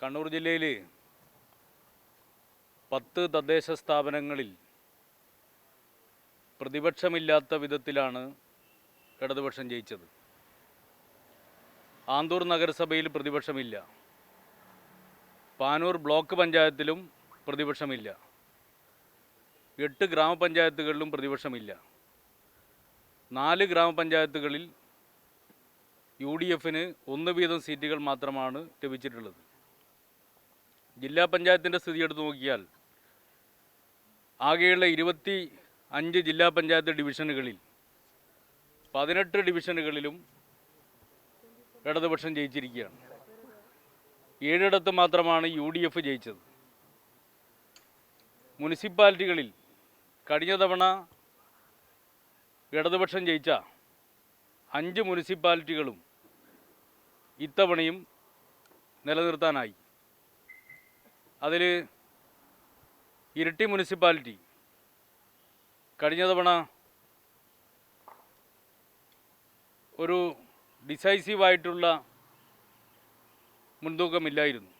കണ്ണൂർ ജില്ലയിൽ പത്ത് തദ്ദേശ സ്ഥാപനങ്ങളിൽ പ്രതിപക്ഷമില്ലാത്ത വിധത്തിലാണ് ഇടതുപക്ഷം ജയിച്ചത്. ആന്തൂർ നഗരസഭയിൽ പ്രതിപക്ഷമില്ല. പാനൂർ ബ്ലോക്ക് പഞ്ചായത്തിലും പ്രതിപക്ഷമില്ല. എട്ട് ഗ്രാമപഞ്ചായത്തുകളിലും പ്രതിപക്ഷമില്ല. നാല് ഗ്രാമപഞ്ചായത്തുകളിൽ യു ഡി എഫിന് ഒന്ന് വീതം സീറ്റുകൾ മാത്രമാണ് ലഭിച്ചിട്ടുള്ളത്. ജില്ലാ പഞ്ചായത്തിന്റെ സ്ഥിതി എടുത്തു നോക്കിയാൽ ആകെയുള്ള ഇരുപത്തി അഞ്ച് ജില്ലാ പഞ്ചായത്ത് ഡിവിഷനുകളിൽ പതിനെട്ട് ഡിവിഷനുകളിലും ഇടതുപക്ഷം ജയിച്ചിരിക്കുകയാണ്. ഏഴിടത്ത് മാത്രമാണ് യു ഡി എഫ് ജയിച്ചത്. മുനിസിപ്പാലിറ്റികളിൽ കഴിഞ്ഞ തവണ ഇടതുപക്ഷം ജയിച്ച അഞ്ച് മുനിസിപ്പാലിറ്റികളും ഇത്തവണയും നിലനിർത്താനായി. അതിൽ ഇരട്ടി മുനിസിപ്പാലിറ്റി കഴിഞ്ഞ തവണ ഒരു ഡിസൈസീവായിട്ടുള്ള മുൻതൂക്കമില്ലായിരുന്നു.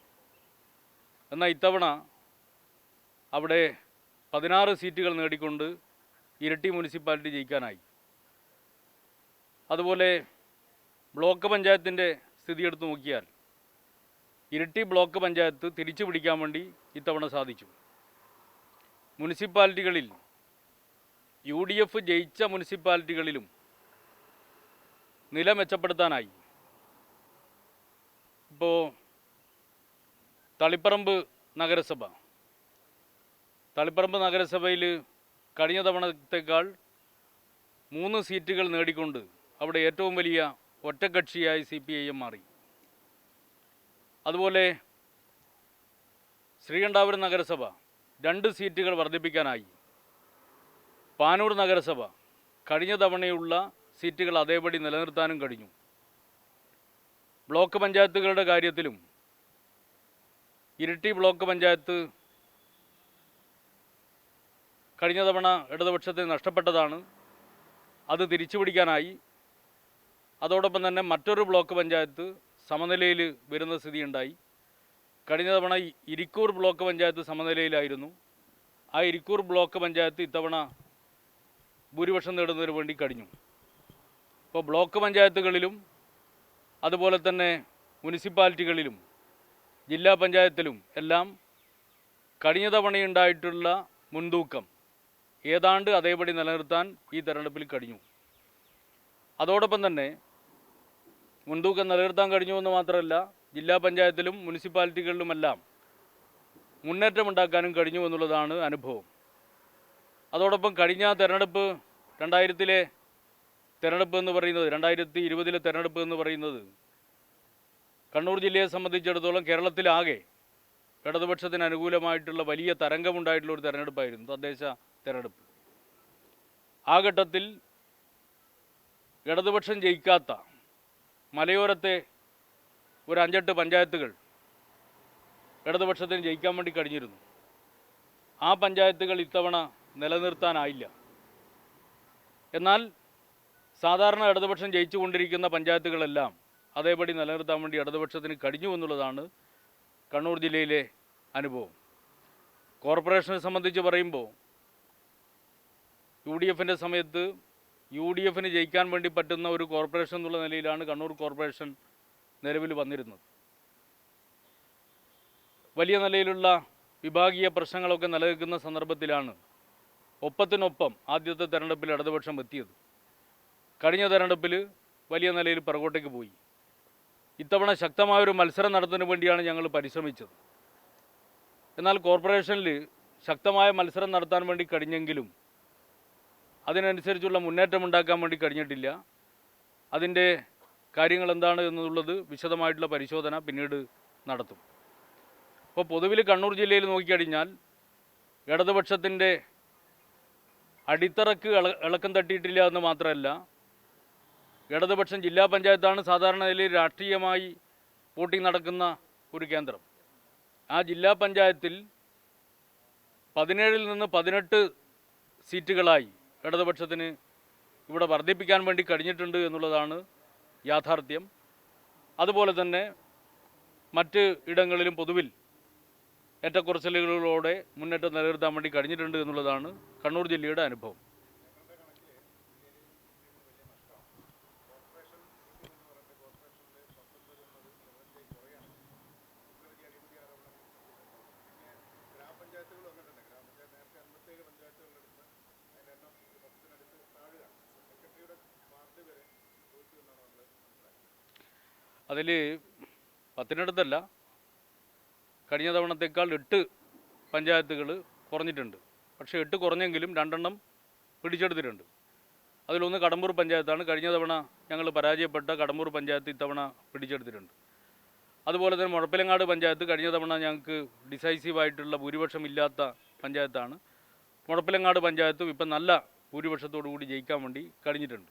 എന്നാൽ ഇത്തവണ അവിടെ പതിനാറ് സീറ്റുകൾ നേടിക്കൊണ്ട് ഇരട്ടി മുനിസിപ്പാലിറ്റി ജയിക്കാനായി. അതുപോലെ ബ്ലോക്ക് പഞ്ചായത്തിന്റെ സ്ഥിതി എടുത്തു നോക്കിയാൽ ഇരട്ടി ബ്ലോക്ക് പഞ്ചായത്ത് തിരിച്ചു പിടിക്കാൻ വേണ്ടി ഇത്തവണ സാധിച്ചു. മുനിസിപ്പാലിറ്റികളിൽ യു ഡി എഫ് ജയിച്ച മുനിസിപ്പാലിറ്റികളിലും നില മെച്ചപ്പെടുത്താനായി. ഇപ്പോൾ തളിപ്പറമ്പ് നഗരസഭ. തളിപ്പറമ്പ് നഗരസഭയിൽ കഴിഞ്ഞ തവണത്തേക്കാൾ മൂന്ന് സീറ്റുകൾ നേടിക്കൊണ്ട് അവിടെ ഏറ്റവും വലിയ ഒറ്റക്കക്ഷിയായി സി പി ഐ എം മാറി. അതുപോലെ ശ്രീകണ്ഠാപുരം നഗരസഭ രണ്ട് സീറ്റുകൾ വർദ്ധിപ്പിക്കാനായി. പാനൂർ നഗരസഭ കഴിഞ്ഞ തവണയുള്ള സീറ്റുകൾ അതേപടി നിലനിർത്താനും കഴിഞ്ഞു. ബ്ലോക്ക് പഞ്ചായത്തുകളുടെ കാര്യത്തിലും ഇരിട്ടി ബ്ലോക്ക് പഞ്ചായത്ത് കഴിഞ്ഞ തവണ ഇടതുപക്ഷത്തിന് നഷ്ടപ്പെട്ടതാണ്. അത് തിരിച്ചുപിടിക്കാനായി. അതോടൊപ്പം തന്നെ മറ്റൊരു ബ്ലോക്ക് പഞ്ചായത്ത് സമനിലയിൽ വരുന്ന സ്ഥിതിയുണ്ടായി. കഴിഞ്ഞ തവണ ഇരിക്കൂർ ബ്ലോക്ക് പഞ്ചായത്ത് സമനിലയിലായിരുന്നു. ആ ഇരിക്കൂർ ബ്ലോക്ക് പഞ്ചായത്ത് ഇത്തവണ ഭൂരിപക്ഷം നേടുന്നതിന് വേണ്ടി കഴിഞ്ഞു. ഇപ്പോൾ ബ്ലോക്ക് പഞ്ചായത്തുകളിലും അതുപോലെ തന്നെ മുനിസിപ്പാലിറ്റികളിലും ജില്ലാ പഞ്ചായത്തിലും എല്ലാം കഴിഞ്ഞ തവണയുണ്ടായിട്ടുള്ള മുൻതൂക്കം ഏതാണ്ട് അതേപടി നിലനിർത്താൻ ഈ തെരഞ്ഞെടുപ്പിൽ കഴിഞ്ഞു. അതോടൊപ്പം തന്നെ മുൻതൂക്കം നിലനിർത്താൻ കഴിഞ്ഞു എന്ന് മാത്രമല്ല ജില്ലാ പഞ്ചായത്തിലും മുനിസിപ്പാലിറ്റികളിലുമെല്ലാം മുന്നേറ്റമുണ്ടാക്കാനും കഴിഞ്ഞു എന്നുള്ളതാണ് അനുഭവം. അതോടൊപ്പം കഴിഞ്ഞ തെരഞ്ഞെടുപ്പ് രണ്ടായിരത്തിലെ തെരഞ്ഞെടുപ്പ് എന്ന് പറയുന്നത് രണ്ടായിരത്തി ഇരുപതിലെ തെരഞ്ഞെടുപ്പ് എന്ന് പറയുന്നത് കണ്ണൂർ ജില്ലയെ സംബന്ധിച്ചിടത്തോളം കേരളത്തിലാകെ ഇടതുപക്ഷത്തിന് അനുകൂലമായിട്ടുള്ള വലിയ തരംഗമുണ്ടായിട്ടുള്ള ഒരു തെരഞ്ഞെടുപ്പായിരുന്നു തദ്ദേശ തെരഞ്ഞെടുപ്പ്. ആ ഘട്ടത്തിൽ ഇടതുപക്ഷം ജയിക്കാത്ത മലയോരത്തെ ഒരു അഞ്ചെട്ട് പഞ്ചായത്തുകൾ ഇടതുപക്ഷത്തിന് ജയിക്കാൻ വേണ്ടി കഴിഞ്ഞിരുന്നു. ആ പഞ്ചായത്തുകൾ ഇത്തവണ നിലനിർത്താനായില്ല. എന്നാൽ സാധാരണ ഇടതുപക്ഷം ജയിച്ചുകൊണ്ടിരിക്കുന്ന പഞ്ചായത്തുകളെല്ലാം അതേപടി നിലനിർത്താൻ വേണ്ടി ഇടതുപക്ഷത്തിന് കഴിഞ്ഞു എന്നുള്ളതാണ് കണ്ണൂർ ജില്ലയിലെ അനുഭവം. കോർപ്പറേഷനെ സംബന്ധിച്ച് പറയുമ്പോൾ യു ഡി എഫിന്റെ സമയത്ത് യു ഡി എഫിന് ജയിക്കാൻ വേണ്ടി പറ്റുന്ന ഒരു കോർപ്പറേഷൻ എന്നുള്ള നിലയിലാണ് കണ്ണൂർ കോർപ്പറേഷൻ നിലവിൽ വന്നിരുന്നത്. വലിയ നിലയിലുള്ള വിഭാഗീയ പ്രശ്നങ്ങളൊക്കെ നിലനിൽക്കുന്ന സന്ദർഭത്തിലാണ് ഒപ്പത്തിനൊപ്പം ആദ്യത്തെ തെരഞ്ഞെടുപ്പിൽ ഇടതുപക്ഷം എത്തിയത്. കഴിഞ്ഞ തെരഞ്ഞെടുപ്പിൽ വലിയ നിലയിൽ പുറകോട്ടേക്ക് പോയി. ഇത്തവണ ശക്തമായൊരു മത്സരം നടത്തുന്നതിന് വേണ്ടിയാണ് ഞങ്ങൾ പരിശ്രമിച്ചത്. എന്നാൽ കോർപ്പറേഷനിൽ ശക്തമായ മത്സരം നടത്താൻ വേണ്ടി കഴിഞ്ഞെങ്കിലും അതിനനുസരിച്ചുള്ള മുന്നേറ്റം ഉണ്ടാക്കാൻ വേണ്ടി കഴിഞ്ഞിട്ടില്ല. അതിന്റെ കാര്യങ്ങൾ എന്താണ് എന്നുള്ളത് വിശദമായിട്ടുള്ള പരിശോധന പിന്നീട് നടത്തും. അപ്പോൾ പൊതുവിൽ കണ്ണൂർ ജില്ലയിൽ നോക്കിക്കഴിഞ്ഞാൽ ഇടതുപക്ഷത്തിന്റെ അടിത്തറക്ക് ഇള ഇളക്കം തട്ടിയിട്ടില്ല എന്ന് മാത്രമല്ല ഇടതുപക്ഷം ജില്ലാ പഞ്ചായത്താണ് സാധാരണ നിലയിൽ രാഷ്ട്രീയമായി വോട്ടിംഗ് നടക്കുന്ന ഒരു കേന്ദ്രം. ആ ജില്ലാ പഞ്ചായത്തിൽ പതിനേഴിൽ നിന്ന് പതിനെട്ട് സീറ്റുകളായി ഇടതുപക്ഷത്തിന് ഇവിടെ വർദ്ധിപ്പിക്കാൻ വേണ്ടി കഴിഞ്ഞിട്ടുണ്ട് എന്നുള്ളതാണ് യാഥാർത്ഥ്യം. അതുപോലെ തന്നെ മറ്റ് ഇടങ്ങളിലും പൊതുവിൽ ഏറ്റക്കുറച്ചിലുകളോടെ മുന്നേറ്റം നിലനിർത്താൻ വേണ്ടി കഴിഞ്ഞിട്ടുണ്ട് എന്നുള്ളതാണ് കണ്ണൂർ ജില്ലയുടെ അനുഭവം. അതിൽ പത്തിനടുത്തല്ല കഴിഞ്ഞ തവണത്തേക്കാൾ എട്ട് പഞ്ചായത്തുകൾ കുറഞ്ഞിട്ടുണ്ട്. പക്ഷേ എട്ട് കുറഞ്ഞെങ്കിലും രണ്ടെണ്ണം പിടിച്ചെടുത്തിട്ടുണ്ട്. അതിലൊന്ന് കടമ്പൂർ പഞ്ചായത്താണ്. കഴിഞ്ഞ തവണ ഞങ്ങൾ പരാജയപ്പെട്ട കടമ്പൂർ പഞ്ചായത്ത് ഇത്തവണ പിടിച്ചെടുത്തിട്ടുണ്ട്. അതുപോലെ തന്നെ മുഴപ്പിലങ്ങാട് പഞ്ചായത്ത് കഴിഞ്ഞ തവണ ഞങ്ങൾക്ക് ഡിസൈസീവായിട്ടുള്ള ഭൂരിപക്ഷം ഇല്ലാത്ത പഞ്ചായത്താണ്. മുഴപ്പിലങ്ങാട് പഞ്ചായത്തും ഇപ്പം നല്ല ഭൂരിപക്ഷത്തോടു കൂടി ജയിക്കാൻ വേണ്ടി കഴിഞ്ഞിട്ടുണ്ട്.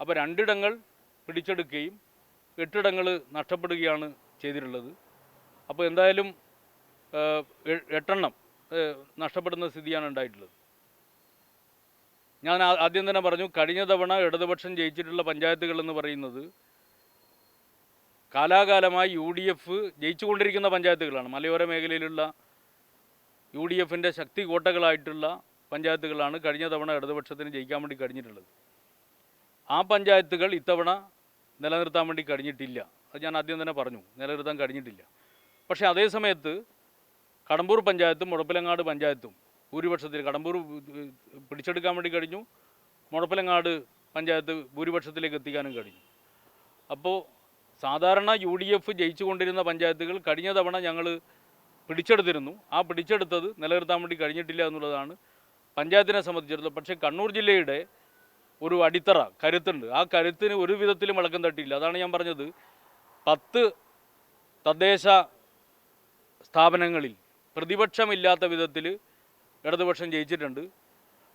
അപ്പോൾ രണ്ടിടങ്ങൾ പിടിച്ചെടുക്കുകയും എട്ടിടങ്ങൾ നഷ്ടപ്പെടുകയാണ് ചെയ്തിട്ടുള്ളത്. അപ്പോൾ എന്തായാലും എട്ടെണ്ണം നഷ്ടപ്പെടുന്ന സ്ഥിതിയാണ് ഉണ്ടായിട്ടുള്ളത്. ഞാൻ ആദ്യം തന്നെ പറഞ്ഞു കഴിഞ്ഞ തവണ ഇടതുപക്ഷം ജയിച്ചിട്ടുള്ള പഞ്ചായത്തുകളെന്ന് പറയുന്നത് കാലാകാലമായി യു ഡി എഫ് ജയിച്ചുകൊണ്ടിരിക്കുന്ന പഞ്ചായത്തുകളാണ്. മലയോര മേഖലയിലുള്ള യു ഡി എഫിന്റെ ശക്തി കോട്ടകളായിട്ടുള്ള പഞ്ചായത്തുകളാണ് കഴിഞ്ഞ തവണ ഇടതുപക്ഷത്തിന് ജയിക്കാൻ വേണ്ടി കഴിഞ്ഞിട്ടുള്ളത്. ആ പഞ്ചായത്തുകൾ ഇത്തവണ നിലനിർത്താൻ വേണ്ടി കഴിഞ്ഞിട്ടില്ല. അത് ഞാൻ ആദ്യം തന്നെ പറഞ്ഞു. നിലനിർത്താൻ കഴിഞ്ഞിട്ടില്ല. പക്ഷേ അതേ സമയത്ത് കടമ്പൂർ പഞ്ചായത്തും മുഴപ്പിലങ്ങാട് പഞ്ചായത്തും ഭൂരിപക്ഷത്തിൽ കടമ്പൂർ പിടിച്ചെടുക്കാൻ വേണ്ടി കഴിഞ്ഞു. മുഴപ്പിലങ്ങാട് പഞ്ചായത്ത് ഭൂരിപക്ഷത്തിലേക്ക് എത്തിക്കാനും കഴിഞ്ഞു. അപ്പോൾ സാധാരണ യു ഡി എഫ് ജയിച്ചുകൊണ്ടിരുന്ന പഞ്ചായത്തുകൾ കഴിഞ്ഞ തവണ ഞങ്ങൾ പിടിച്ചെടുത്തിരുന്നു. ആ പിടിച്ചെടുത്തത് നിലനിർത്താൻ വേണ്ടി കഴിഞ്ഞിട്ടില്ല എന്നുള്ളതാണ് പഞ്ചായത്തിനെ സംബന്ധിച്ചിടത്തോളം. പക്ഷേ കണ്ണൂർ ജില്ലയുടെ ഒരു അടിത്തറ കരുത്തുണ്ട്. ആ കരുത്തിന് ഒരു വിധത്തിലും വിളക്കം തട്ടിയില്ല. അതാണ് ഞാൻ പറഞ്ഞത്. പത്ത് തദ്ദേശ സ്ഥാപനങ്ങളിൽ പ്രതിപക്ഷമില്ലാത്ത വിധത്തിൽ ഇടതുപക്ഷം ജയിച്ചിട്ടുണ്ട്.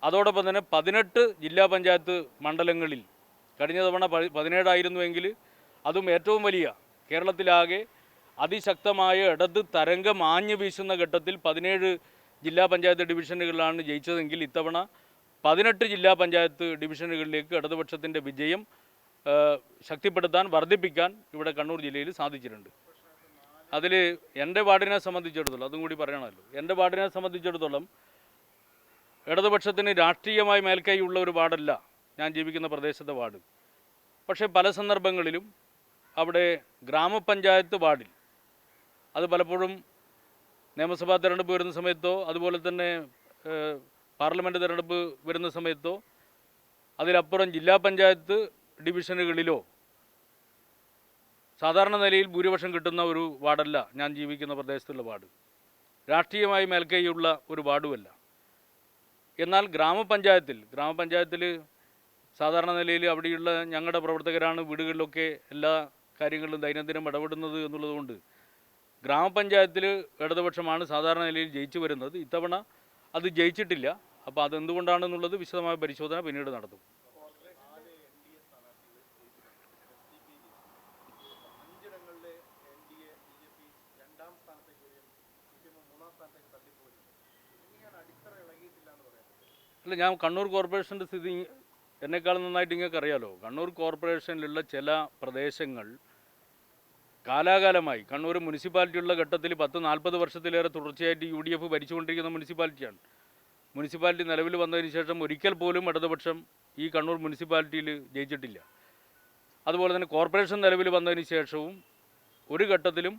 അതോടൊപ്പം തന്നെ പതിനെട്ട് ജില്ലാ പഞ്ചായത്ത് മണ്ഡലങ്ങളിൽ കഴിഞ്ഞ തവണ പതിനേഴായിരുന്നുവെങ്കിൽ അതും ഏറ്റവും വലിയ കേരളത്തിലാകെ അതിശക്തമായ ഇടത് തരംഗം ആഞ്ഞു വീശുന്ന ഘട്ടത്തിൽ പതിനേഴ് ജില്ലാ പഞ്ചായത്ത് ഡിവിഷനുകളിലാണ് ജയിച്ചതെങ്കിൽ ഇത്തവണ പതിനെട്ട് ജില്ലാ പഞ്ചായത്ത് ഡിവിഷനുകളിലേക്ക് ഇടതുപക്ഷത്തിന്റെ വിജയം ശക്തിപ്പെടുത്താൻ വർദ്ധിപ്പിക്കാൻ ഇവിടെ കണ്ണൂർ ജില്ലയിൽ സാധിച്ചിട്ടുണ്ട്. അതിൽ എന്റെ വാർഡിനെ സംബന്ധിച്ചിടത്തോളം അതും കൂടി പറയണമല്ലോ എന്റെ വാർഡിനെ സംബന്ധിച്ചിടത്തോളം ഇടതുപക്ഷത്തിന് രാഷ്ട്രീയമായി മേൽക്കൈയുള്ള ഒരു വാർഡല്ല ഞാൻ ജീവിക്കുന്ന പ്രദേശത്തെ വാർഡ്. പക്ഷേ പല സന്ദർഭങ്ങളിലും അവിടെ ഗ്രാമപഞ്ചായത്ത് വാർഡിൽ അത് പലപ്പോഴും നിയമസഭാ തിരഞ്ഞെടുപ്പ് വരുന്ന സമയത്തോ അതുപോലെ തന്നെ പാർലമെന്റ് തെരഞ്ഞെടുപ്പ് വരുന്ന സമയത്തോ അതിലപ്പുറം ജില്ലാ പഞ്ചായത്ത് ഡിവിഷനുകളിലോ സാധാരണ നിലയിൽ ഭൂരിപക്ഷം കിട്ടുന്ന ഒരു വാർഡല്ല ഞാൻ ജീവിക്കുന്ന പ്രദേശത്തുള്ള വാർഡ്. രാഷ്ട്രീയമായി മേൽക്കൈയുള്ള ഒരു വാർഡുമല്ല. എന്നാൽ ഗ്രാമപഞ്ചായത്തിൽ ഗ്രാമപഞ്ചായത്തിൽ സാധാരണ നിലയിൽ അവിടെയുള്ള ഞങ്ങളുടെ പ്രവർത്തകരാണ് വീടുകളിലൊക്കെ എല്ലാ കാര്യങ്ങളിലും ദൈനംദിനം ഇടപെടുന്നത് എന്നുള്ളതുകൊണ്ട് ഗ്രാമപഞ്ചായത്തിൽ ഇടതുപക്ഷമാണ് സാധാരണ നിലയിൽ ജയിച്ചു വരുന്നത്. ഇത്തവണ അത് ജയിച്ചിട്ടില്ല. അപ്പോൾ അതെന്തുകൊണ്ടാണെന്നുള്ളത് വിശദമായ പരിശോധന പിന്നീട് നടത്തും. അല്ല ഞാൻ കണ്ണൂർ കോർപ്പറേഷന്റെ സ്ഥിതി എന്നെക്കാളും നന്നായിട്ട് നിങ്ങൾക്ക് അറിയാലോ. കണ്ണൂർ കോർപ്പറേഷനിലുള്ള ചില പ്രദേശങ്ങൾ കാലാകാലമായി കണ്ണൂർ മുനിസിപ്പാലിറ്റിയുള്ള ഘട്ടത്തിൽ പത്ത് നാൽപ്പത് വർഷത്തിലേറെ തുടർച്ചയായിട്ട് യു ഡി എഫ് ഭരിച്ചുകൊണ്ടിരിക്കുന്ന മുനിസിപ്പാലിറ്റിയാണ്. മുനിസിപ്പാലിറ്റി നിലവിൽ വന്നതിന് ശേഷം ഒരിക്കൽ പോലും ഇടതുപക്ഷം ഈ കണ്ണൂർ മുനിസിപ്പാലിറ്റിയിൽ ജയിച്ചിട്ടില്ല. അതുപോലെ തന്നെ കോർപ്പറേഷൻ നിലവിൽ വന്നതിന് ശേഷവും ഒരു ഘട്ടത്തിലും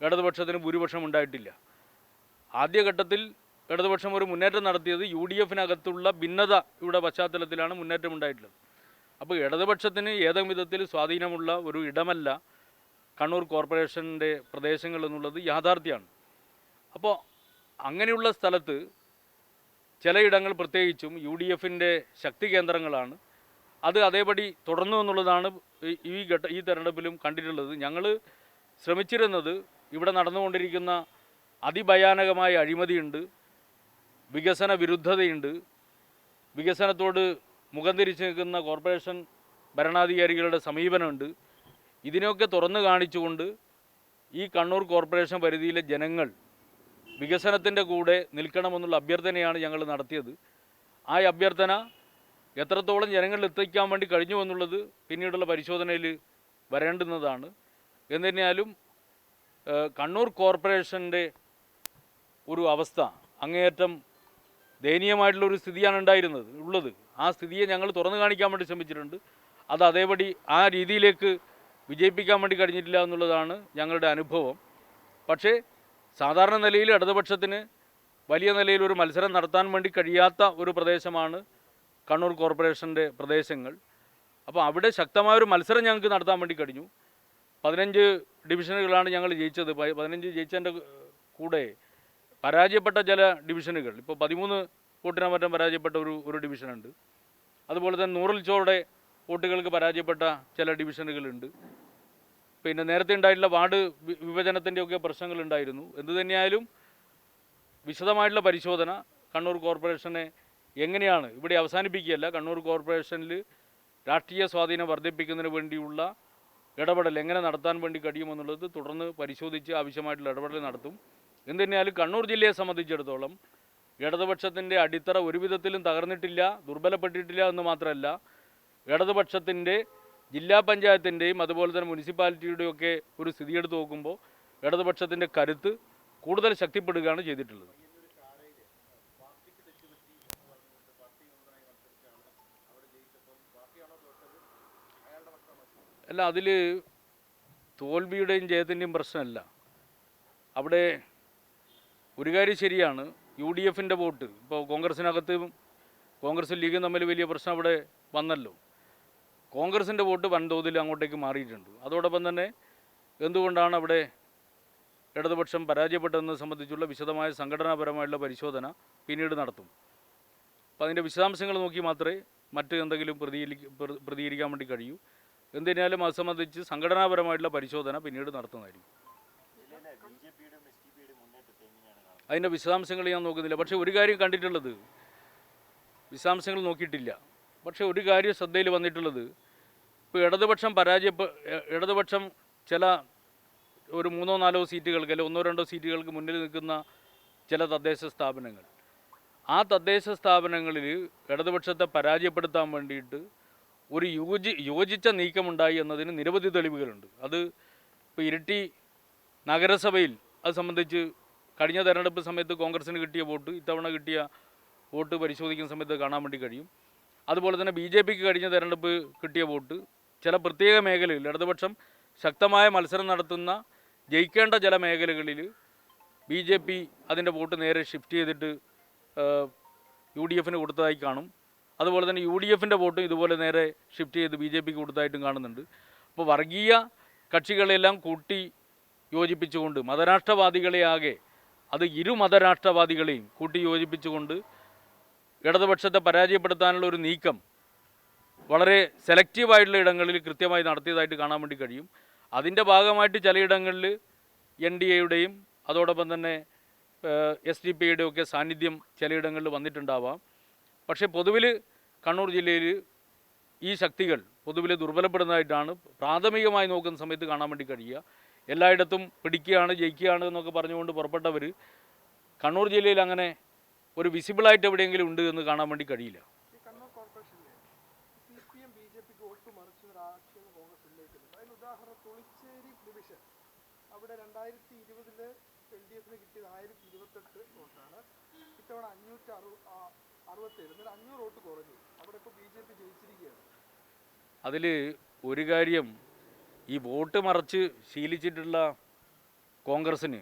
ഇടതുപക്ഷത്തിന് ഭൂരിപക്ഷം ഉണ്ടായിട്ടില്ല. ആദ്യഘട്ടത്തിൽ ഇടതുപക്ഷം ഒരു മുന്നേറ്റം നടത്തിയത് യു ഡി എഫിനകത്തുള്ള ഭിന്നത ഇവിടെ പശ്ചാത്തലത്തിലാണ് മുന്നേറ്റം ഉണ്ടായിട്ടുള്ളത്. അപ്പോൾ ഇടതുപക്ഷത്തിന് ഏതെങ്കിലും വിധത്തിൽ സ്വാധീനമുള്ള ഒരു ഇടമല്ല കണ്ണൂർ കോർപ്പറേഷന്റെ പ്രദേശങ്ങൾ എന്നുള്ളത് യാഥാർത്ഥ്യമാണ്. അപ്പോൾ അങ്ങനെയുള്ള സ്ഥലത്ത് ചിലയിടങ്ങൾ പ്രത്യേകിച്ചും യു ഡി എഫിന്റെ ശക്തി കേന്ദ്രങ്ങളാണ്. അത് അതേപടി തുടർന്നു എന്നുള്ളതാണ് ഈ- ഘട്ട ഈ തെരഞ്ഞെടുപ്പിലും കണ്ടിട്ടുള്ളത്. ഞങ്ങൾ ശ്രമിച്ചിരുന്നത് ഇവിടെ നടന്നുകൊണ്ടിരിക്കുന്ന അതിഭയാനകമായ അഴിമതിയുണ്ട് വികസന വിരുദ്ധതയുണ്ട് വികസനത്തോട് മുഖം തിരിച്ചു നിൽക്കുന്ന കോർപ്പറേഷൻ ഭരണാധികാരികളുടെ സമീപനമുണ്ട്. ഇതിനെയൊക്കെ തുറന്നു കാണിച്ചുകൊണ്ട് ഈ കണ്ണൂർ കോർപ്പറേഷൻ പരിധിയിലെ ജനങ്ങൾ വികസനത്തിന്റെ കൂടെ നിൽക്കണമെന്നുള്ള അഭ്യർത്ഥനയാണ് ഞങ്ങൾ നടത്തിയത്. ആ അഭ്യർത്ഥന എത്രത്തോളം ജനങ്ങളിൽ എത്തിക്കാൻ വേണ്ടി കഴിഞ്ഞു എന്നുള്ളത് പിന്നീടുള്ള പരിശോധനയിൽ വരേണ്ടുന്നതാണ്. എന്നിരുന്നാലും കണ്ണൂർ കോർപ്പറേഷന്റെ ഒരു അവസ്ഥ അങ്ങേയറ്റം ദയനീയമായിട്ടുള്ള ഒരു സ്ഥിതിയാണ് ഉണ്ടായിരുന്നത് ഉള്ളത്. ആ സ്ഥിതിയെ ഞങ്ങൾ തുറന്നു കാണിക്കാൻ വേണ്ടി ശ്രമിച്ചിട്ടുണ്ട്. അത് അതേപടി ആ രീതിയിലേക്ക് വിജയിപ്പിക്കാൻ വേണ്ടി കഴിഞ്ഞിട്ടില്ല എന്നുള്ളതാണ് ഞങ്ങളുടെ അനുഭവം. പക്ഷേ സാധാരണ നിലയിൽ ഇടതുപക്ഷത്തിന് വലിയ നിലയിൽ ഒരു മത്സരം നടത്താൻ വേണ്ടി കഴിയാത്ത ഒരു പ്രദേശമാണ് കണ്ണൂർ കോർപ്പറേഷന്റെ പ്രദേശങ്ങൾ. അപ്പോൾ അവിടെ ശക്തമായ ഒരു മത്സരം ഞങ്ങൾക്ക് നടത്താൻ വേണ്ടി കഴിഞ്ഞു. പതിനഞ്ച് ഡിവിഷനുകളാണ് ഞങ്ങൾ ജയിച്ചത്. പതിനഞ്ച് ജയിച്ചതിന്റെ കൂടെ പരാജയപ്പെട്ട ചില ഡിവിഷനുകൾ. ഇപ്പോൾ പതിമൂന്ന് വോട്ടിന് മറ്റും പരാജയപ്പെട്ട ഒരു ഒരു ഡിവിഷനുണ്ട്. അതുപോലെ തന്നെ നൂറിൽ ചോടെ വോട്ടുകൾക്ക് പരാജയപ്പെട്ട ചില ഡിവിഷനുകളുണ്ട്. പിന്നെ നേരത്തെ ഉണ്ടായിട്ടുള്ള വാർഡ് വിഭജനത്തിന്റെയൊക്കെ പ്രശ്നങ്ങളുണ്ടായിരുന്നു എന്തു തന്നെയായാലും വിശദമായിട്ടുള്ള പരിശോധന കണ്ണൂർ കോർപ്പറേഷനെ എങ്ങനെയാണ് ഇവിടെ അവസാനിപ്പിക്കുകയല്ല കണ്ണൂർ കോർപ്പറേഷനിൽ രാഷ്ട്രീയ സ്വാധീനം വർദ്ധിപ്പിക്കുന്നതിന് വേണ്ടിയുള്ള ഇടപെടൽ എങ്ങനെ നടത്താൻ വേണ്ടി കഴിയുമെന്നുള്ളത് തുടർന്ന് പരിശോധിച്ച് ആവശ്യമായിട്ടുള്ള ഇടപെടൽ നടത്തും. എന്തുതന്നെയാലും കണ്ണൂർ ജില്ലയെ സംബന്ധിച്ചിടത്തോളം ഇടതുപക്ഷത്തിന്റെ അടിത്തറ ഒരുവിധത്തിലും തകർന്നിട്ടില്ല ദുർബലപ്പെട്ടിട്ടില്ല എന്ന് മാത്രമല്ല ഇടതുപക്ഷത്തിന്റെ ജില്ലാ പഞ്ചായത്തിന്റെയും അതുപോലെ തന്നെ മുനിസിപ്പാലിറ്റിയുടെയും ഒക്കെ ഒരു സ്ഥിതി എടുത്ത് നോക്കുമ്പോൾ ഇടതുപക്ഷത്തിന്റെ കരുത്ത് കൂടുതൽ ശക്തിപ്പെടുകയാണ് ചെയ്തിട്ടുള്ളത്? അല്ല അതിൽ തോൽവിയുടെയും ജയത്തിന്റെയും പ്രശ്നമല്ല. അവിടെ ഒരു കാര്യം ശരിയാണ് യു ഡി എഫിന്റെ വോട്ട്. ഇപ്പോൾ കോൺഗ്രസിനകത്ത് കോൺഗ്രസ് ലീഗും തമ്മിൽ വലിയ പ്രശ്നം അവിടെ വന്നല്ലോ. കോൺഗ്രസിന്റെ വോട്ട് വൻതോതിൽ അങ്ങോട്ടേക്ക് മാറിയിട്ടുണ്ട്. അതോടൊപ്പം തന്നെ എന്തുകൊണ്ടാണ് അവിടെ ഇടതുപക്ഷം പരാജയപ്പെട്ടതെന്ന് സംബന്ധിച്ചുള്ള വിശദമായ സംഘടനാപരമായുള്ള പരിശോധന പിന്നീട് നടത്തും. അപ്പോൾ അതിന്റെ വിശദാംശങ്ങൾ നോക്കി മാത്രമേ മറ്റ് എന്തെങ്കിലും പ്രതികരി പ്രതികരിക്കാൻ വേണ്ടി കഴിയൂ. എന്തിനാലും അത് സംബന്ധിച്ച് സംഘടനാപരമായിട്ടുള്ള പരിശോധന പിന്നീട് നടത്തുന്നതായിരിക്കും. അതിന്റെ വിശദാംശങ്ങൾ ഞാൻ നോക്കുന്നില്ല. പക്ഷേ ഒരു കാര്യം കണ്ടിട്ടുള്ളത് വിശദാംശങ്ങൾ നോക്കിയിട്ടില്ല. പക്ഷേ ഒരു കാര്യം ശ്രദ്ധയിൽ വന്നിട്ടുള്ളത്. ഇപ്പോൾ ഇടതുപക്ഷം പരാജയപ്പെ ഇടതുപക്ഷം ചില ഒരു മൂന്നോ നാലോ സീറ്റുകൾക്ക് അല്ലെങ്കിൽ ഒന്നോ രണ്ടോ സീറ്റുകൾക്ക് മുന്നിൽ നിൽക്കുന്ന ചില തദ്ദേശ സ്ഥാപനങ്ങൾ. ആ തദ്ദേശ സ്ഥാപനങ്ങളിൽ ഇടതുപക്ഷത്തെ പരാജയപ്പെടുത്താൻ വേണ്ടിയിട്ട് ഒരു യോജി യോജിച്ച നീക്കമുണ്ടായി എന്നതിന് നിരവധി തെളിവുകളുണ്ട്. അത് ഇപ്പോൾ ഇരിട്ടി നഗരസഭയിൽ അത് സംബന്ധിച്ച് കഴിഞ്ഞ തെരഞ്ഞെടുപ്പ് സമയത്ത് കോൺഗ്രസിന് കിട്ടിയ വോട്ട് ഇത്തവണ കിട്ടിയ വോട്ട് പരിശോധിക്കുന്ന സമയത്ത് കാണാൻ വേണ്ടി കഴിയും. അതുപോലെ തന്നെ ബി ജെ പിക്ക് കഴിഞ്ഞ തെരഞ്ഞെടുപ്പ് കിട്ടിയ വോട്ട്. ചില പ്രത്യേക മേഖലയിൽ ഇടതുപക്ഷം ശക്തമായ മത്സരം നടത്തുന്ന ജയിക്കേണ്ട ചില മേഖലകളിൽ ബി ജെ പി അതിന്റെ വോട്ട് നേരെ ഷിഫ്റ്റ് ചെയ്തിട്ട് യു ഡി എഫിന് കൊടുത്തതായി കാണും. അതുപോലെ തന്നെ യു ഡി എഫിന്റെ വോട്ടും ഇതുപോലെ നേരെ ഷിഫ്റ്റ് ചെയ്ത് ബി ജെ പിക്ക് കൊടുത്തതായിട്ടും കാണുന്നുണ്ട്. അപ്പോൾ വർഗീയ കക്ഷികളെല്ലാം കൂട്ടി യോജിപ്പിച്ചുകൊണ്ട് മതരാഷ്ട്രവാദികളെ ആകെ അത് ഇരു മതരാഷ്ട്രവാദികളെയും കൂട്ടി യോജിപ്പിച്ചുകൊണ്ട് ഇടതുപക്ഷത്തെ പരാജയപ്പെടുത്താനുള്ള ഒരു നീക്കം വളരെ സെലക്റ്റീവായിട്ടുള്ള ഇടങ്ങളിൽ കൃത്യമായി നടത്തിയതായിട്ട് കാണാൻ വേണ്ടി കഴിയും. അതിന്റെ ഭാഗമായിട്ട് ചിലയിടങ്ങളിൽ എൻ ഡി എയുടെയും അതോടൊപ്പം തന്നെ എസ് ഡി പി യുടെയും ഒക്കെ സാന്നിധ്യം ചിലയിടങ്ങളിൽ വന്നിട്ടുണ്ടാവാം. പക്ഷേ പൊതുവിൽ കണ്ണൂർ ജില്ലയിൽ ഈ ശക്തികൾ പൊതുവിൽ ദുർബലപ്പെടുന്നതായിട്ടാണ് പ്രാഥമികമായി നോക്കുന്ന സമയത്ത് കാണാൻ വേണ്ടി കഴിയുക. എല്ലായിടത്തും പിടിക്കുകയാണ് ജയിക്കുകയാണ് എന്നൊക്കെ പറഞ്ഞുകൊണ്ട് പുറപ്പെട്ടവർ കണ്ണൂർ ജില്ലയിൽ അങ്ങനെ ഒരു വിസിബിളായിട്ട് എവിടെയെങ്കിലും ഉണ്ട് എന്ന് കാണാൻ വേണ്ടി കഴിയില്ല. വോട്ട് മറിച്ചു ഒരു ആക്ഷേപം കോൺഗ്രസ് ഉന്നയിക്കുന്നുണ്ട്. അതിന് ഉദാഹരണം തുളിച്ചേരി ഡിവിഷൻ. അവിടെ രണ്ടായിരത്തി ഇരുപതിൽ എൽ ഡി എഫിന് കിട്ടിയത് ആയിരത്തി ഇരുപത്തെട്ട് വോട്ടാണ്. ഇത്തവണ അഞ്ഞൂറ്റി അറു അറുപത്തേഴ് എന്നാൽ അഞ്ഞൂറ് വോട്ട് കുറഞ്ഞു. അവിടെ ഇപ്പോൾ ബി ജെ പി ജയിച്ചിരിക്കുകയാണ്. അതിൽ ഒരു കാര്യം ഈ വോട്ട് മറച്ച് ശീലിച്ചിട്ടുള്ള കോൺഗ്രസ്സിന്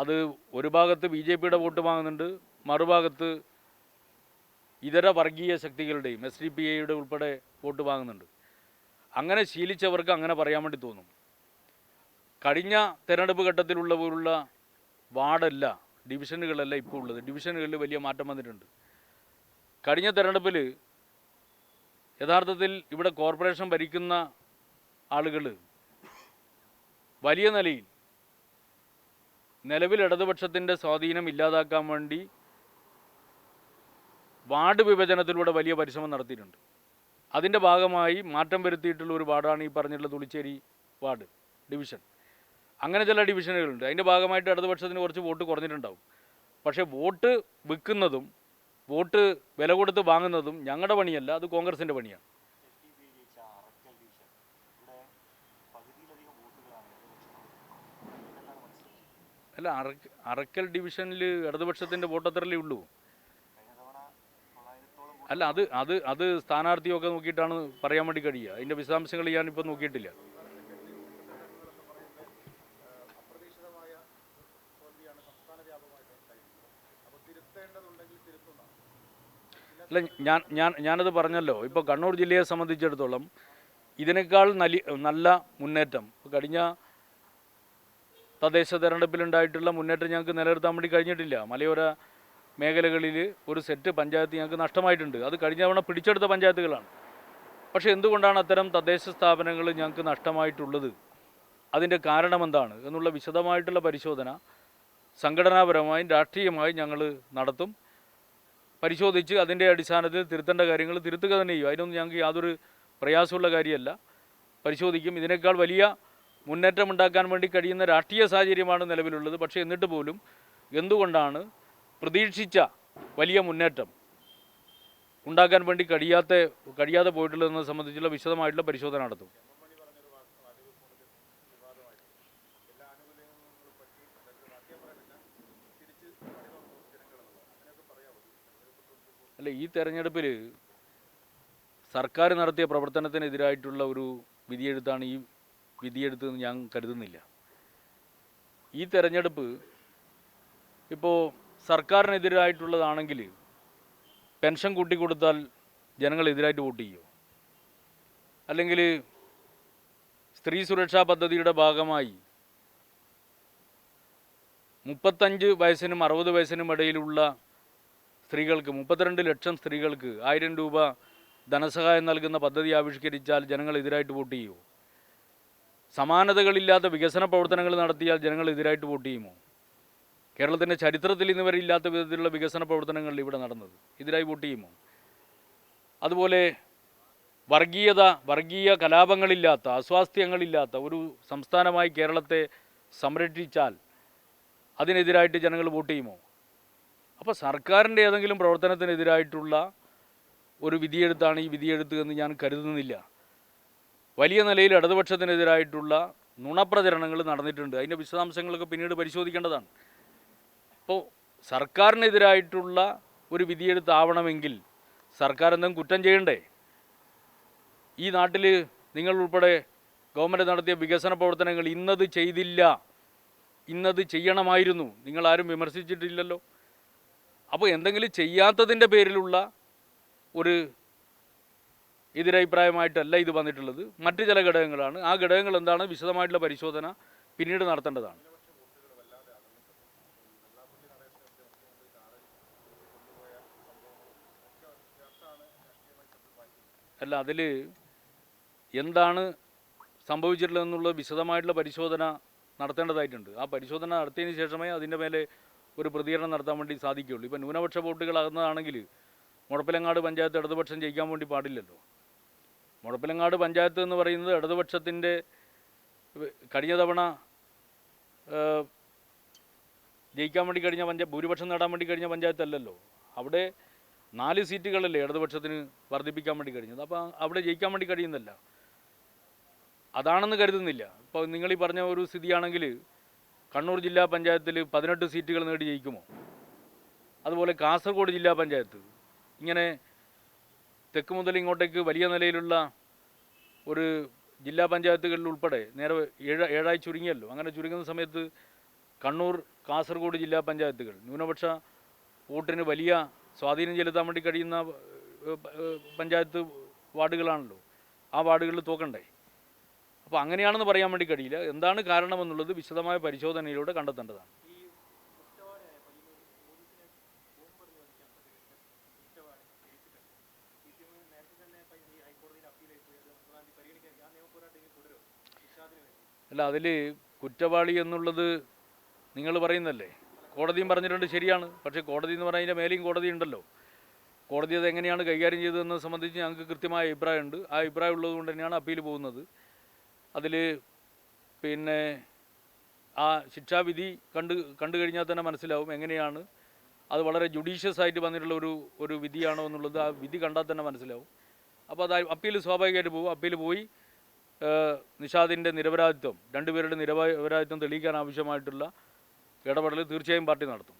അത് ഒരു ഭാഗത്ത് ബി ജെ പിയുടെ വോട്ട് വാങ്ങുന്നുണ്ട് മറുഭാഗത്ത് ഇതര വർഗീയ ശക്തികളുടെയും എസ് ഡി പി ഐയുടെ ഉൾപ്പെടെ വോട്ട് വാങ്ങുന്നുണ്ട്. അങ്ങനെ ശീലിച്ചവർക്ക് അങ്ങനെ പറയാൻ വേണ്ടി തോന്നും. കഴിഞ്ഞ തെരഞ്ഞെടുപ്പ് ഘട്ടത്തിലുള്ള പോലുള്ള വാർഡല്ല ഡിവിഷനുകളല്ല ഇപ്പോൾ ഉള്ളത്. ഡിവിഷനുകളിൽ വലിയ മാറ്റം വന്നിട്ടുണ്ട്. കഴിഞ്ഞ തെരഞ്ഞെടുപ്പിൽ യഥാർത്ഥത്തിൽ ഇവിടെ കോർപ്പറേഷൻ ഭരിക്കുന്ന ആളുകൾ വലിയ നിലയിൽ നിലവിൽ ഇടതുപക്ഷത്തിന്റെ സ്വാധീനം ഇല്ലാതാക്കാൻ വേണ്ടി വാർഡ് വിഭജനത്തിലൂടെ വലിയ പരിശ്രമം നടത്തിയിട്ടുണ്ട്. അതിന്റെ ഭാഗമായി മാറ്റം വരുത്തിയിട്ടുള്ള ഒരു വാർഡാണ് ഈ പറഞ്ഞിട്ടുള്ള തുളിച്ചേരി വാർഡ് ഡിവിഷൻ. അങ്ങനെ ചില ഡിവിഷനുകളുണ്ട്. അതിന്റെ ഭാഗമായിട്ട് ഇടതുപക്ഷത്തിന് കുറച്ച് വോട്ട് കുറഞ്ഞിട്ടുണ്ടാവും. പക്ഷേ വോട്ട് വിൽക്കുന്നതും വോട്ട് വില കൊടുത്ത് വാങ്ങുന്നതും ഞങ്ങളുടെ പണിയല്ല അത് കോൺഗ്രസിന്റെ പണിയാണ്. അല്ല അറക്ക അറക്കൽ ഡിവിഷനിൽ ഇടതുപക്ഷത്തിന്റെ വോട്ടത്രല്ലേ ഉള്ളൂ? അല്ല അത് അത് അത് സ്ഥാനാർത്ഥിയൊക്കെ നോക്കിയിട്ടാണ് പറയാൻ വേണ്ടി കഴിയുക. അതിന്റെ വിശദാംശങ്ങൾ ഞാനിപ്പോൾ നോക്കിയിട്ടില്ല. അല്ല ഞാൻ ഞാൻ ഞാനത് പറഞ്ഞല്ലോ. ഇപ്പോൾ കണ്ണൂർ ജില്ലയെ സംബന്ധിച്ചിടത്തോളം ഇതിനേക്കാൾ നലി നല്ല മുന്നേറ്റം. കഴിഞ്ഞ തദ്ദേശ തെരഞ്ഞെടുപ്പിലുണ്ടായിട്ടുള്ള മുന്നേറ്റം ഞങ്ങൾക്ക് നിലനിർത്താൻ വേണ്ടി കഴിഞ്ഞിട്ടില്ല. മലയോര മേഖലകളിൽ ഒരു സെറ്റ് പഞ്ചായത്ത് ഞങ്ങൾക്ക് നഷ്ടമായിട്ടുണ്ട്. അത് കഴിഞ്ഞ തവണ പിടിച്ചെടുത്ത പഞ്ചായത്തുകളാണ്. പക്ഷേ എന്തുകൊണ്ടാണ് അത്തരം തദ്ദേശ സ്ഥാപനങ്ങൾ ഞങ്ങൾക്ക് നഷ്ടമായിട്ടുള്ളത്? അതിന്റെ കാരണം എന്താണ് എന്നുള്ള വിശദമായിട്ടുള്ള പരിശോധന സംഘടനാപരമായും രാഷ്ട്രീയമായും ഞങ്ങൾ നടത്തും. പരിശോധിച്ച് അതിന്റെ അടിസ്ഥാനത്തിൽ തിരുത്തേണ്ട കാര്യങ്ങൾ തിരുത്തുക തന്നെ ചെയ്യും. അതിനൊന്നും ഞങ്ങൾക്ക് യാതൊരു പ്രയാസമുള്ള കാര്യമല്ല. പരിശോധിക്കും. ഇതിനേക്കാൾ വലിയ മുന്നേറ്റം ഉണ്ടാക്കാൻ വേണ്ടി കഴിയുന്ന രാഷ്ട്രീയ സാഹചര്യമാണ് നിലവിലുള്ളത്. പക്ഷേ എന്നിട്ട് പോലും എന്തുകൊണ്ടാണ് പ്രതീക്ഷിച്ച വലിയ മുന്നേറ്റം ഉണ്ടാക്കാൻ വേണ്ടി കഴിയാത്ത കഴിയാതെ പോയിട്ടുള്ളതെന്ന് സംബന്ധിച്ചുള്ള വിശദമായിട്ടുള്ള പരിശോധന നടത്തും. അല്ല ഈ തെരഞ്ഞെടുപ്പിൽ സർക്കാർ നടത്തിയ പ്രവർത്തനത്തിനെതിരായിട്ടുള്ള ഒരു വിധിയെഴുത്താണ് ഈ വിധിയെഴുത്തെന്ന് ഞാൻ കരുതുന്നില്ല. ഈ തെരഞ്ഞെടുപ്പ് ഇപ്പോൾ സർക്കാരിനെതിരായിട്ടുള്ളതാണെങ്കിൽ പെൻഷൻ കൂട്ടിക്കൊടുത്താൽ ജനങ്ങൾ എതിരായിട്ട് വോട്ട് ചെയ്യുമോ അല്ലെങ്കിൽ സ്ത്രീ സുരക്ഷാ പദ്ധതിയുടെ ഭാഗമായി മുപ്പത്തഞ്ച് വയസ്സിനും അറുപത് വയസ്സിനും ഇടയിലുള്ള സ്ത്രീകൾക്ക് മുപ്പത്തിരണ്ട് ലക്ഷം സ്ത്രീകൾക്ക് ആയിരം രൂപ ധനസഹായം നൽകുന്ന പദ്ധതി ആവിഷ്കരിച്ചാൽ ജനങ്ങൾ എതിരായിട്ട് വോട്ട് ചെയ്യുമോ സമാനതകളില്ലാത്ത വികസന പ്രവർത്തനങ്ങൾ നടത്തിയാൽ ജനങ്ങൾ എതിരായിട്ട് വോട്ട് ചെയ്യുമോ? കേരളത്തിന്റെ ചരിത്രത്തിൽ ഇന്ന് വരെ ഇല്ലാത്ത വിധത്തിലുള്ള വികസന പ്രവർത്തനങ്ങൾ ഇവിടെ നടന്നത് എതിരായി വോട്ട് ചെയ്യുമോ? അതുപോലെ വർഗീയത വർഗീയ കലാപങ്ങളില്ലാത്ത അസ്വാസ്ഥ്യങ്ങളില്ലാത്ത ഒരു സംസ്ഥാനമായി കേരളത്തെ സംരക്ഷിച്ചാൽ അതിനെതിരായിട്ട് ജനങ്ങൾ വോട്ട് ചെയ്യുമോ? അപ്പോൾ സർക്കാരിന്റെ ഏതെങ്കിലും പ്രവർത്തനത്തിനെതിരായിട്ടുള്ള ഒരു വിധിയെഴുത്താണ് ഈ വിധിയെഴുത്ത് എന്ന് ഞാൻ കരുതുന്നില്ല. വലിയ നിലയിൽ ഇടതുപക്ഷത്തിനെതിരായിട്ടുള്ള നുണപ്രചരണങ്ങൾ നടന്നിട്ടുണ്ട്. അതിന്റെ വിശദാംശങ്ങളൊക്കെ പിന്നീട് പരിശോധിക്കേണ്ടതാണ്. അപ്പോൾ സർക്കാരിനെതിരായിട്ടുള്ള ഒരു വിധിയെടുത്താവണമെങ്കിൽ സർക്കാർ എന്തെങ്കിലും കുറ്റം ചെയ്യണ്ടേ? ഈ നാട്ടിൽ നിങ്ങൾ ഉൾപ്പെടെ ഗവൺമെന്റ് നടത്തിയ വികസന പ്രവർത്തനങ്ങൾ ഇന്നത് ചെയ്തില്ല ഇന്നത് ചെയ്യണമായിരുന്നു. നിങ്ങളാരും വിമർശിച്ചിട്ടില്ലല്ലോ. അപ്പോൾ എന്തെങ്കിലും ചെയ്യാത്തതിന്റെ പേരിലുള്ള ഒരു എതിരഭിപ്രായമായിട്ടല്ല ഇത് വന്നിട്ടുള്ളത്. മറ്റു ചില ഘടകങ്ങളാണ്. ആ ഘടകങ്ങൾ എന്താണ്? വിശദമായിട്ടുള്ള പരിശോധന പിന്നീട് നടത്തേണ്ടതാണ്. അല്ല അതിൽ എന്താണ് സംഭവിച്ചിട്ടുള്ളതെന്നുള്ള വിശദമായിട്ടുള്ള പരിശോധന നടത്തേണ്ടതായിട്ടുണ്ട്. ആ പരിശോധന നടത്തിയതിന് ശേഷമേ അതിന്റെ മേലെ ഒരു പ്രതികരണം നടത്താൻ വേണ്ടി സാധിക്കുകയുള്ളൂ. ഇപ്പം ന്യൂനപക്ഷ വോട്ടുകളാകുന്നതാണെങ്കിൽ മുഴപ്പിലങ്ങാട് പഞ്ചായത്ത് ഇടതുപക്ഷം ജയിക്കാൻ വേണ്ടി പാടില്ലല്ലോ. മുഴപ്പിലങ്ങാട് പഞ്ചായത്ത് എന്ന് പറയുന്നത് ഇടതുപക്ഷത്തിന്റെ കഴിഞ്ഞ തവണ ജയിക്കാൻ വേണ്ടി കഴിഞ്ഞ പഞ്ചായത്ത് ഭൂരിപക്ഷം നേടാൻ വേണ്ടി കഴിഞ്ഞ പഞ്ചായത്ത് അല്ലല്ലോ അവിടെ നാല് സീറ്റുകളല്ലേ ഇടതുപക്ഷത്തിന് വർദ്ധിപ്പിക്കാൻ വേണ്ടി കഴിഞ്ഞത്. അപ്പോൾ അവിടെ ജയിക്കാൻ വേണ്ടി കഴിയുന്നില്ല. അതാണെന്ന് കരുതുന്നില്ല. ഇപ്പോൾ നിങ്ങൾ ഈ പറഞ്ഞ ഒരു സ്ഥിതിയാണെങ്കിൽ കണ്ണൂർ ജില്ലാ പഞ്ചായത്തിൽ പതിനെട്ട് സീറ്റുകൾ നേടി ജയിക്കുമോ? അതുപോലെ കാസർഗോഡ് ജില്ലാ പഞ്ചായത്ത് ഇങ്ങനെ തെക്ക് മുതൽ ഇങ്ങോട്ടേക്ക് വലിയ നിലയിലുള്ള ഒരു ജില്ലാ പഞ്ചായത്തുകളിൽ ഉൾപ്പെടെ നേരെ ഏഴ് ഏഴായി ചുരുങ്ങിയല്ലോ. അങ്ങനെ ചുരുങ്ങുന്ന സമയത്ത് കണ്ണൂർ കാസർഗോഡ് ജില്ലാ പഞ്ചായത്തുകൾ ന്യൂനപക്ഷ വോട്ടിന് വലിയ സ്വാധീനം ചെലുത്താൻ വേണ്ടി കഴിയുന്ന പഞ്ചായത്ത് വാർഡുകളാണല്ലോ. ആ വാർഡുകളിൽ തോക്കണ്ടേ? അപ്പോൾ അങ്ങനെയാണെന്ന് പറയാൻ വേണ്ടി കഴിയില്ല. എന്താണ് കാരണമെന്നുള്ളത് വിശദമായ പരിശോധനയിലൂടെ കണ്ടെത്തേണ്ടതാണ്. അല്ല അതിൽ കുറ്റവാളി എന്നുള്ളത് നിങ്ങൾ പറയുന്നല്ലേ? കോടതിയും പറഞ്ഞിട്ടുണ്ട് ശരിയാണ്. പക്ഷേ കോടതി എന്ന് പറഞ്ഞാൽ അതിന്റെ മേലെയും കോടതി ഉണ്ടല്ലോ. കോടതി അത് എങ്ങനെയാണ് കൈകാര്യം ചെയ്തതെന്ന് സംബന്ധിച്ച് ഞങ്ങൾക്ക് കൃത്യമായ അഭിപ്രായമുണ്ട്. ആ അഭിപ്രായം ഉള്ളത് കൊണ്ട് തന്നെയാണ് അപ്പീൽ പോകുന്നത്. അതിൽ പിന്നെ ആ ശിക്ഷാവിധി കണ്ട് കണ്ടു കഴിഞ്ഞാൽ തന്നെ മനസ്സിലാവും എങ്ങനെയാണ്. അത് വളരെ ജുഡീഷ്യസ് ആയിട്ട് വന്നിട്ടുള്ള ഒരു ഒരു വിധിയാണോ എന്നുള്ളത് ആ വിധി കണ്ടാൽ തന്നെ മനസ്സിലാവും. അപ്പോൾ അത് അപ്പീൽ സ്വാഭാവികമായിട്ട് പോകും. അപ്പീൽ പോയി നിഷാദിന്റെ നിരപരാധിത്വം രണ്ടുപേരുടെ നിരപരാധിത്വം തെളിയിക്കാൻ ആവശ്യമായിട്ടുള്ള ഇടപെടൽ തീർച്ചയായും പാർട്ടി നടത്തും.